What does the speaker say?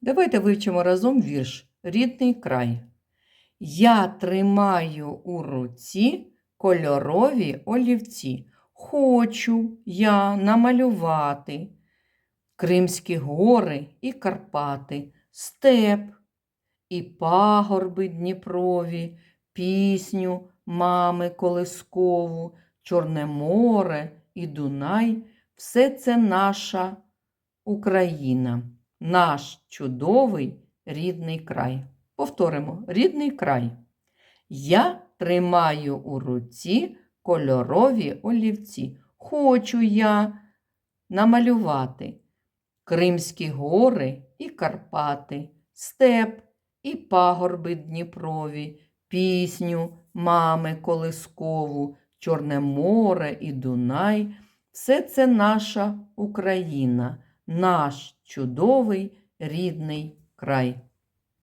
Давайте вивчимо разом вірш Рідний край. Я тримаю у руці кольорові олівці. Хочу я намалювати Кримські гори і Карпати, степ і пагорби Дніпрові, пісню мами Колискову, Чорне море і Дунай все це наша Україна, наш чудовий рідний край. Повторимо, рідний край. Я тримаю у руці кольорові олівці. Хочу я намалювати Кримські гори і Карпати, степ і пагорби Дніпрові, пісню мами Колискову, Чорне море і Дунай. Все це наша Україна, наш чудовий рідний край.